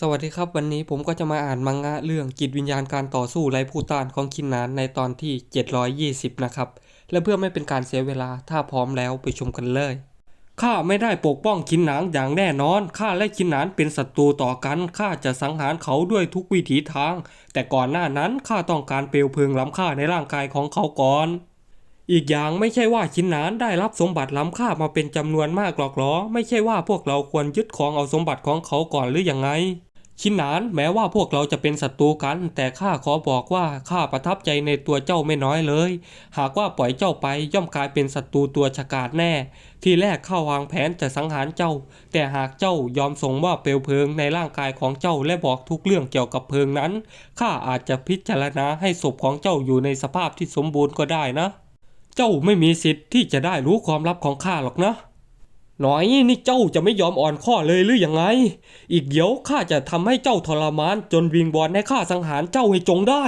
สวัสดีครับวันนี้ผมก็จะมาอ่านมังงะเรื่องจิตวิญญาณการต่อสู้ไร้ผู้ต้านของคินนานในตอนที่ 720 นะครับ และเพื่อไม่เป็นการเสียเวลาถ้าพร้อมแล้วไปชมกันเลยข้าไม่ได้ปกป้องคินหนานอย่างแน่นอนข้าและคินหนานเป็นศัตรูต่อกันข้าจะสังหารเขาด้วยทุกวิถีทาง แต่ก่อนหน้านั้นข้าต้องการเปลวเพลิงล้ำค่าในร่างกายของเขาก่อน อีกอย่างไม่ใช่ว่าชินหนานได้รับสมบัติล้ำค่ามาเป็นจำนวนมากหรอกหรอ ไม่ใช่ว่าพวกเราควรยึดของเอาสมบัติของเขาก่อนหรืออยังไง ชินหนานแม้ว่าพวกเราจะเป็นศัตรูกัน แต่ข้าขอบอกว่าข้าประทับใจในตัวเจ้าไม่น้อยเลย หากว่าปล่อยเจ้าไปย่อมกลายเป็นศัตรูตัวฉกาจแน่ ที่แรกข้าวางแผนจะสังหารเจ้า แต่หากเจ้ายอมส่งมอบเปลวเพลิงในร่างกายของเจ้าและบอกทุกเรื่องเกี่ยวกับเพลิงนั้นข้าอาจจะพิจารณาให้ศพของเจ้าอยู่ในสภาพที่สมบูรณ์ก็ได้นะ เจ้าไม่มีสิทธิ์ที่จะได้รู้ความลับของข้าหรอกนะ หน่อยนี่เจ้าจะไม่ยอมอ่อนข้อเลยหรือยังไง อีกเดี๋ยวข้าจะทำให้เจ้าทรมานจนวิงวอนให้ข้าสังหารเจ้าให้จงได้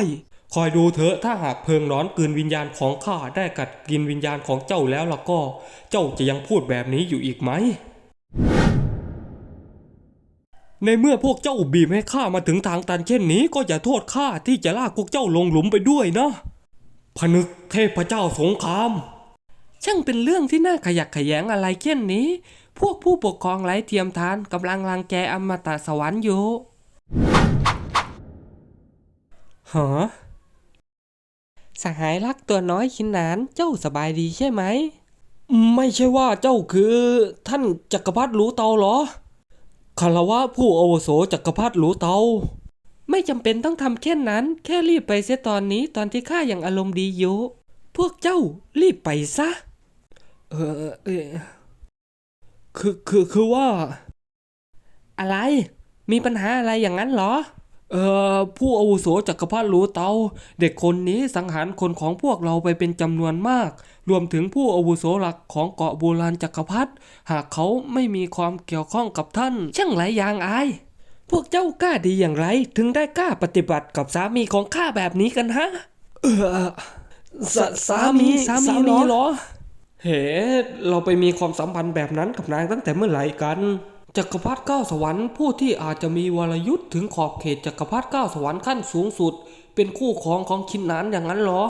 คอยดูเถอะถ้าหากเพลิงนอนกืนวิญญาณของข้าได้กัดกินวิญญาณของเจ้าแล้วล่ะก็ เจ้าจะยังพูดแบบนี้อยู่อีกไหม ในเมื่อพวกเจ้าบีบให้ข้ามาถึงทางตันเช่นนี้ก็อย่าโทษข้าที่จะลากพวกเจ้าลงหลุมไปด้วยนะผนึกเทพเจ้าสงคราม ช่างเป็นเรื่องที่น่าขยักขยงอะไรเช่นนี้ พวกผู้ปกครองไร้เทียมทานกำลังรังแกอมตะสวรรค์อยู่ฮะสหายรักตัวน้อยขินนานเจ้าสบายดีใช่ไหม ไม่ใช่ว่าเจ้าคือ ท่านจักรพรรดิหลูเตาเหรอคารวะผู้อาวุโสจักรพรรดิหลูเตา ไม่จำเป็นต้องทำเช่นนั้น แค่รีบไปเสียตอนนี้ตอนที่ข้ายังอารมณ์ดีอยู่ พวกเจ้ารีบไปซะ เออเออคือคือคือว่า อะไร มีปัญหาอะไรอย่างนั้นเหรอ เอ่อ ผู้อาวุโสจักรพรรดิหลูเตา เด็กคนนี้สังหารคนของพวกเราไปเป็นจำนวนมาก รวมถึงผู้อาวุโสหลักของเกาะโบราณจักรพรรดิหากเขาไม่มีความเกี่ยวข้องกับท่าน ช่างหลายอย่างอาย พวกเจ้ากล้าดีอย่างไร ถึงได้กล้าปฏิบัติกับสามีของข้าแบบนี้กันฮะ เออสสามีสามีเหรอ เฮ้เราไปมีความสัมพันธ์แบบนั้นกับนางตั้งแต่เมื่อไหร่กันจักรพรรดิเก้าสวรรค์ผู้ที่อาจจะมีวรยุทธ์ถึงขอบเขตจักรพรรดิเก้าสวรรค์ขั้นสูงสุด เป็นคู่ครองของคินนานอย่างนั้นเหรอ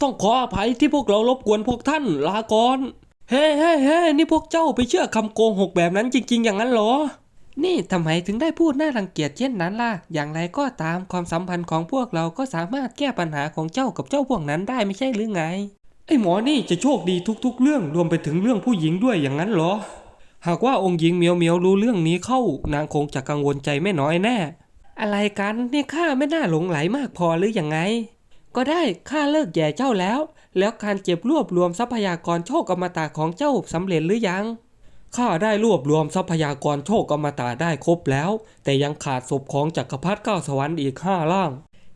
ต้องขออภัยที่พวกเรารบกวนพวกท่านลาก่อนเฮ้เฮ้เฮ้นี่พวกเจ้าไปเชื่อคำโกหกแบบนั้นจริง ๆ อย่างนั้นเหรอ นี่ทำไมถึงได้พูดน่ารังเกียจเช่นนั้นล่ะ อย่างไรก็ตามความสัมพันธ์ของพวกเราก็สามารถแก้ปัญหาของเจ้ากับเจ้าพวกนั้นได้ไม่ใช่หรือไง ไอ้หมอนี่จะโชคดีทุกๆ เรื่องรวมไปถึงเรื่องผู้หญิงด้วยอย่างนั้นเหรอ หากว่าองค์หญิงเมียวเมียวรู้เรื่องนี้เข้านางคงจะกังวลใจไม่น้อยแน่ อะไรกันนี่ข้าไม่น่าหลงไหลมากพอหรืออยังไง ก็ได้ข้าเลิกแย่เจ้าแล้ว แล้วการเก็บรวบรวมทรัพยากรโชคอมตะของเจ้าสำเร็จหรือยังข้าได้รวบรวมทรัพยากรโชคอมตะได้ครบแล้ว แต่ยังขาดศพของจักรพรรดิเก้าสวรรค์อีกห้าล่าง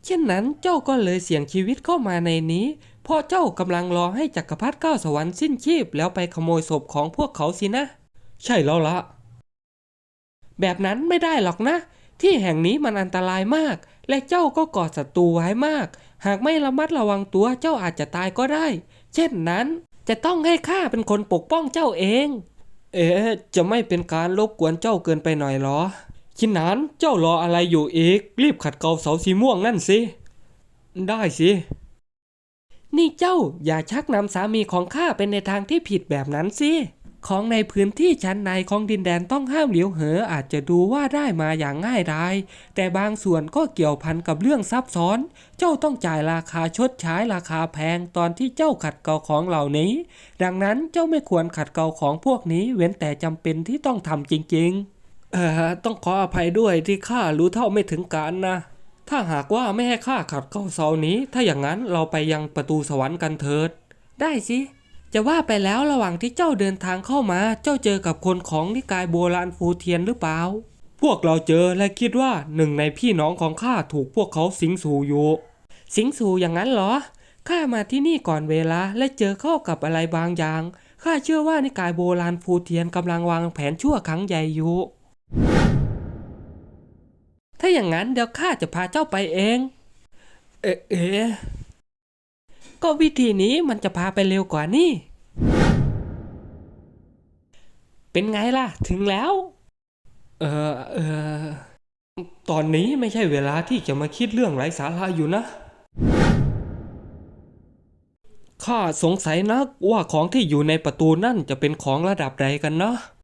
เช่นนั้นเจ้าก็เลยเสี่ยงชีวิตเข้ามาในนี้ พราะเจ้ากำลังรอให้จักรพรรดิเก้าสวรรค์สิ้นชีพแล้วไปขโมยศพของพวกเขาสินะ ใช่แล้วละ แบบนั้นไม่ได้หรอกนะ ที่แห่งนี้มันอันตรายมาก และเจ้าก็ก่อศัตรูไว้มาก หากไม่ระมัดระวังตัวเจ้าอาจจะตายก็ได้ เช่นนั้นจะต้องให้ข้าเป็นคนปกป้องเจ้าเอง เอ๊จะไม่เป็นการรบกวนเจ้าเกินไปหน่อยหรอคินนานเจ้ารออะไรอยู่อีก รีบขัดเกลาเสาสีม่วงนั่นสิ ได้สิ นี่เจ้าอย่าชักนำสามีของข้าเป็นในทางที่ผิดแบบนั้นสิ ของในพื้นที่ชั้นในของดินแดนต้องห้ามเหลียวเหออาจจะดูว่าได้มาอย่างง่ายดาย แต่บางส่วนก็เกี่ยวพันกับเรื่องซับซ้อน เจ้าต้องจ่ายราคาชดใช้ราคาแพงตอนที่เจ้าขัดเกลาของเหล่านี้ ดังนั้นเจ้าไม่ควรขัดเกลาของพวกนี้ เว้นแต่จำเป็นที่ต้องทำจริง ๆ เอ่อต้องขออภัยด้วยที่ข้ารู้เท่าไม่ถึงการนะ ถ้าหากว่าไม่ให้ข้าขัดเกลาเสานี้ ถ้าอย่างนั้นเราไปยังประตูสวรรค์กันเถิด ได้สิ จะว่าไปแล้วระหว่างที่เจ้าเดินทางเข้ามา เจ้าเจอกับคนของนิกายโบราณฟูเทียนหรือเปล่า พวกเราเจอและคิดว่าหนึ่งในพี่น้องของข้าถูกพวกเขาสิงสู่อยู่ สิงสู่อย่างนั้นเหรอ ข้ามาที่นี่ก่อนเวลาและเจอเข้ากับอะไรบางอย่าง ข้าเชื่อว่านิกายโบราณฟูเทียนกำลังวางแผนชั่วครั้งใหญ่อยู่ ถ้าอย่างนั้นเดี๋ยวข้าจะพาเจ้าไปเอง เอ๊ะเอ๊ะก็วิธีนี้มันจะพาไปเร็วกว่านี่ เป็นไงล่ะ ถึงแล้ว เออเออตอนนี้ไม่ใช่เวลาที่จะมาคิดเรื่องไร้สาระอยู่นะ ข้าสงสัยนักว่าของที่อยู่ในประตูนั่นจะเป็นของระดับใดกันนะ